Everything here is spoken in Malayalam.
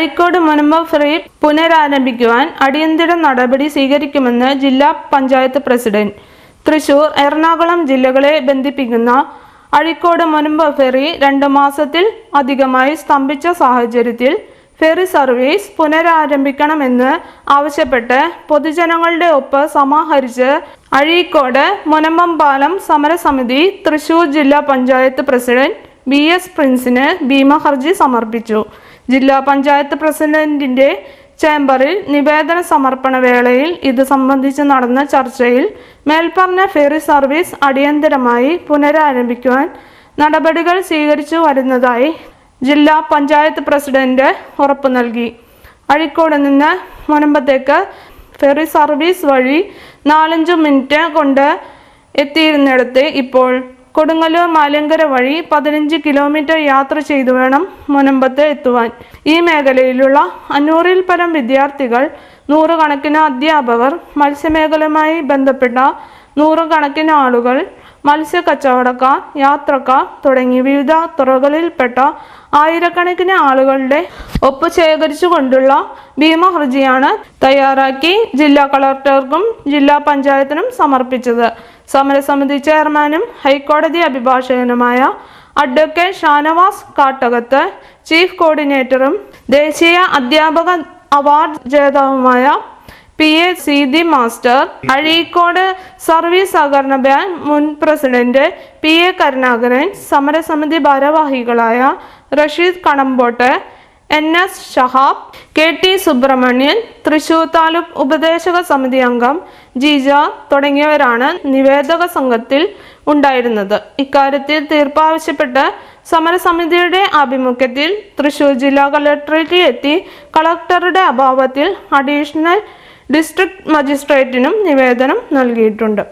അഴീക്കോട് മുനമ്പ ഫ്രീഡ് പുനരാരംഭിക്കുവാൻ അടിയന്തര നടപടി സ്വീകരിക്കുമെന്ന് ജില്ലാ പഞ്ചായത്ത് പ്രസിഡന്റ്. തൃശൂർ എറണാകുളം ജില്ലകളെ ബന്ധിപ്പിക്കുന്ന അഴീക്കോട് മുനമ്പ ഫെറി രണ്ട് മാസത്തിൽ അധികമായി സ്തംഭിച്ച സാഹചര്യത്തിൽ ഫെറി സർവീസ് പുനരാരംഭിക്കണമെന്ന് ആവശ്യപ്പെട്ട് പൊതുജനങ്ങളുടെ ഒപ്പ് സമാഹരിച്ച് അഴീക്കോട് മുനമ്പം പാലം സമരസമിതി തൃശൂർ ജില്ലാ പഞ്ചായത്ത് പ്രസിഡന്റ് ബി എസ് പ്രിൻസിന് ഭീമഹർജി സമർപ്പിച്ചു. ജില്ലാ പഞ്ചായത്ത് പ്രസിഡന്റിന്റെ ചേംബറിൽ നിവേദന സമർപ്പണ വേളയിൽ ഇത് സംബന്ധിച്ച് നടന്ന ചർച്ചയിൽ മേൽപ്പറഞ്ഞ ഫെറി സർവീസ് അടിയന്തരമായി പുനരാരംഭിക്കുവാൻ നടപടികൾ സ്വീകരിച്ചു വരുന്നതായി ജില്ലാ പഞ്ചായത്ത് പ്രസിഡന്റ് ഉറപ്പു നൽകി. അഴിക്കോട് നിന്ന് മുനമ്പത്തേക്ക് ഫെറി സർവീസ് വഴി നാലഞ്ച് മിനിറ്റ് കൊണ്ട് എത്തിയിരുന്നിടത്ത് ഇപ്പോൾ കൊടുങ്ങല്ലൂർ മാലങ്കര വഴി പതിനഞ്ച് കിലോമീറ്റർ യാത്ര ചെയ്തു വേണം മുനമ്പത്ത് എത്തുവാൻ. ഈ മേഖലയിലുള്ള അഞ്ഞൂറിൽ പരം വിദ്യാർത്ഥികൾ നൂറുകണക്കിന് അധ്യാപകർ മത്സ്യമേഖലയുമായി ബന്ധപ്പെട്ട നൂറുകണക്കിന് ആളുകൾ മത്സ്യ കച്ചവടക്കാർ യാത്രക്കാർ തുടങ്ങി വിവിധ തുറകളിൽപ്പെട്ട ആയിരക്കണക്കിന് ആളുകളുടെ ഒപ്പ് ശേഖരിച്ചുകൊണ്ടുള്ള ഭീമഹർജിയാണ് തയ്യാറാക്കി ജില്ലാ കളക്ടർക്കും ജില്ലാ പഞ്ചായത്തിനും സമർപ്പിച്ചത്. സമരസമിതി ചെയർമാനും ഹൈക്കോടതി അഭിഭാഷകനുമായ അഡ്വക്കേറ്റ് ഷാനവാസ് കാട്ടകത്ത് ചീഫ് കോർഡിനേറ്ററും ദേശീയ അധ്യാപക award ജേതാവുമായ P A Seethi master Azhikode service സഹകരണ ബാങ്ക് മുൻ പ്രസിഡന്റ് പി എ കരുണാകരൻ സമരസമിതി ഭാരവാഹികളായ Rasheed Kanampott N S Shahab K T Subramanian Thrissur taluk ഉപദേശക സമിതി അംഗം ജിജ തുടങ്ങിയവരാണ് നിവേദക സംഘത്തിൽ ഉണ്ടായിരുന്നത്. ഇക്കാര്യത്തിൽ തീർപ്പാവശ്യപ്പെട്ട് സമരസമിതിയുടെ ആഭിമുഖ്യത്തിൽ തൃശൂർ ജില്ലാ കളക്ടറേറ്റിൽ എത്തി കളക്ടറുടെ അഭാവത്തിൽ അഡീഷണൽ ഡിസ്ട്രിക്ട് മജിസ്ട്രേറ്റിനും നിവേദനം നൽകിയിട്ടുണ്ട്.